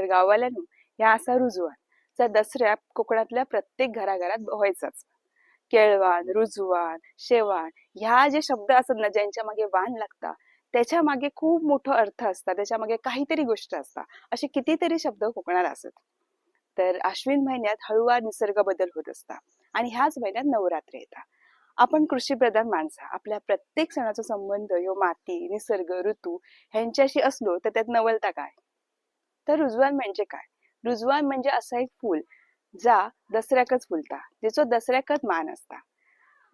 तर गाववाल्यानं ह्या असा रुजवान चा दसऱ्या कोकणातल्या प्रत्येक घराघरात व्हायचाच. केळवान रुजवान शेवाण ह्या जे शब्द असतात ना ज्यांच्या मागे वाण लागतात त्याच्यामागे खूप मोठं अर्थ असतात त्याच्यामागे काहीतरी गोष्ट असतात असे कितीतरी शब्द कोकणात असत. तर अश्विन महिन्यात हळूवार निसर्ग बदल होत असतात आणि ह्याच महिन्यात नवरात्र येतात आपण कृषीप्रधान माणसं आपल्या प्रत्येक सणाचा संबंध ह्यो माती निसर्ग ऋतू ह्यांच्याशी असलो तर त्यात नवलता काय? तर रुजवान म्हणजे काय? रुजवान म्हणजे असं एक फूल जा दसऱ्याकच फुलता ज्याचो दसऱ्याकच मान असता.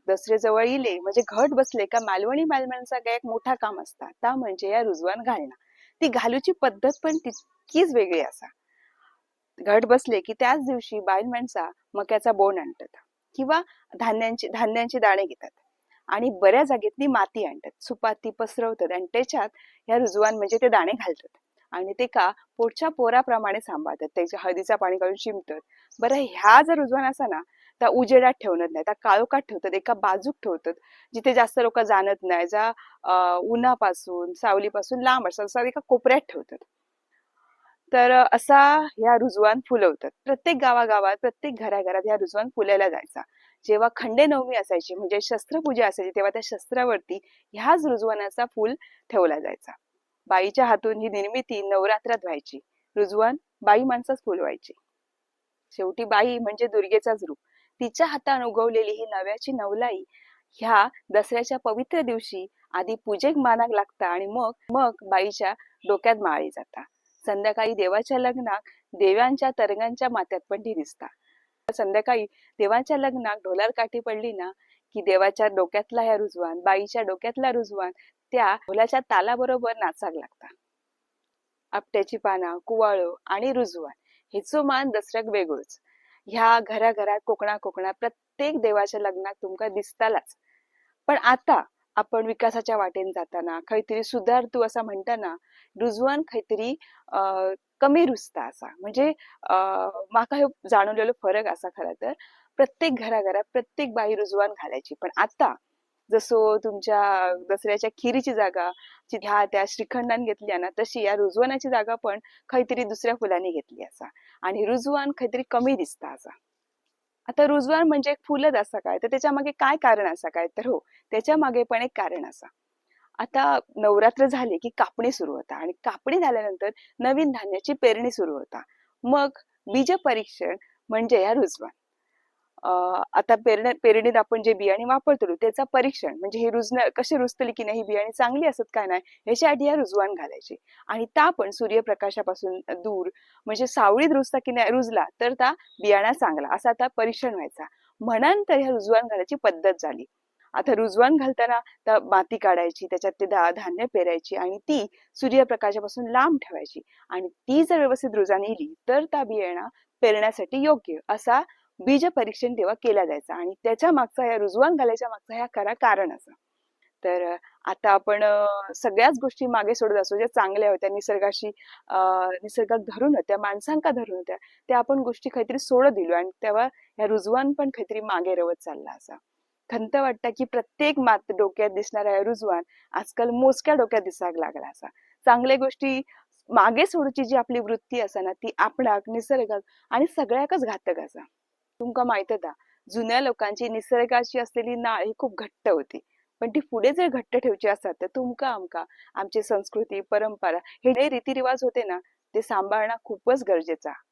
दसरे जवळ येले म्हणजे घट बसले का मालवणी मालवणचा काय एक मोठा काम असता ता म्हणजे या रुजवान घालणं. ती घालूची पद्धत पण तितकीच वेगळी असा. घट बसले की त्याच दिवशी बायल माणसा मक्याचा बोंड आणतात किंवा धान्यांची धान्यांची दाणे घेतात. आणि बऱ्या जागेतली माती आणतात सुपाती पसरवतात आणि त्याच्यात ह्या रुजवान म्हणजे ते दाणे घालतात. आणि ते का पोटच्या पोराप्रमाणे सांभाळतात. त्याच्या हळदीचा पाणी काढून शिंपतात. बरं ह्या जर रुजवान असा ना त्या उजेडात ठेवणार नाही. त्या काळोखात ठेवतात. एका बाजूक ठेवतात. जिथे जास्त लोक जाणत नाही. ज्या उन्हापासून सावलीपासून लांब असतात. असा एका कोपऱ्यात ठेवतात. तर असा ह्या रुजवान फुलवतात. प्रत्येक गावागावात प्रत्येक घराघरात ह्या रुजवान फुलायला जायचा. जेव्हा खंडे नवमी असायची म्हणजे शस्त्रपूजा असायची तेव्हा त्या शस्त्रावरती ह्याच रुजवानाचा फुल ठेवला जायचा. बाईच्या हातून ही निर्मिती नवरात्रात व्हायची. रुजवान बाई माणसाच फुलवायची शेवटी बाई म्हणजे दुर्गेचाच रूप. तिच्या हाताने उगवलेली ही नव्याची नवलाई ह्या दसऱ्याच्या पवित्र दिवशी आधी पूजेक मानाक लागता आणि मग मग बाईच्या डोक्यात माळी जाता. संध्याकाळी देवाच्या लग्नाक देव्यांच्या तरंगांच्या मात्यात पण दिसता. संध्याकाळी देवाच्या लग्नाक ढोलार काठी पडली ना की देवाच्या डोक्यातला ह्या रुजवान बाईच्या डोक्यातला रुजवान त्या ढोलाच्या तालाबरोबर नाचाक लागता आपट्याची पाना कुवाळो आणि रुजवान हिचो मान दसऱ्याक वेगळोच. ह्या घराघरात कोकणा कोकणात प्रत्येक देवाच्या लग्नात तुमका दिसतालाच. पण आता आपण विकासाच्या वाटेन जाताना काहीतरी सुधारतू असा म्हणताना रुजवान काहीतरी अं, कमी रुजता असा. म्हणजे अं, माका हे जाणवलेलो फरक असा खरा तर प्रत्येक घराघरात प्रत्येक बाई रुजवान घालायची. पण आता जसो तुमच्या दसऱ्याच्या खिरीची जागा ह्या त्या श्रीखंडान घेतली ना तशी या रुजवानाची जागा पण खंयतरी दुसऱ्या फुलांनी घेतली असा. आणि रुजवान काहीतरी कमी दिसता असा. आता रुजवान म्हणजे एक फुलच असा काय? तर त्याच्यामागे काय कारण असा काय? तर हो त्याच्यामागे पण एक कारण असा. आता नवरात्र झाले की कापणी सुरू होता आणि कापणी झाल्यानंतर नवीन धान्याची पेरणी सुरू होता. मग बीज परीक्षण म्हणजे या रुजवान. आता पेरण्या पेरणीत आपण जे बियाणे वापरतो त्याचा परीक्षण म्हणजे हे रुजण कशी रुजतली की नाही ही बियाणे चांगली असत काय नाही ह्याच्यासाठी या रुजवान घालायची. आणि ता पण सूर्यप्रकाशापासून दूर म्हणजे सावळीत रुजता की नाही रुजला तर ता बियाणा चांगला असा आता परीक्षण व्हायचा. म्हणून तर ह्या रुजवान घालायची पद्धत झाली. आता रुजवान घालताना त्या माती काढायची त्याच्यात ते धान्य पेरायची आणि ती सूर्यप्रकाशापासून लांब ठेवायची. आणि ती जर व्यवस्थित रुजान येली तर त्या बियाणा पेरण्यासाठी योग्य असा बीज परीक्षण तेव्हा केला जायचा आणि त्याच्या मागचा या रुजवान घालायच्या मागचा ह्या खरा कारण असं. तर आता आपण सगळ्याच गोष्टी मागे सोडत असतो ज्या चांगल्या होत्या निसर्गाशी निसर्गात धरून होत्या माणसांका धरून होत्या त्या आपण गोष्टी काहीतरी सोडत दिलो आणि तेव्हा ह्या रुजवान पण काहीतरी मागे रवत चालला असा. खंत वाटतं की प्रत्येक मात डोक्यात दिसणारा रुजवान आजकाल मोजक्या डोक्यात दिसाक लागला असा. चांगल्या गोष्टी मागे सोडूची जी आपली वृत्ती असा ना ती आपणाक निसर्गाक आणि सगळ्याकच घातक असा. तुमका माहीत हा जुन्या लोकांची निसर्गाची असलेली नाळ ही खूप घट्ट होती. पण ती पुढे जर घट्ट ठेवची असतात तर तुमका आमका आमची संस्कृती परंपरा हे जे रीतिरिवाज होते ना ते सांभाळणं खूपच गरजेचं आहे.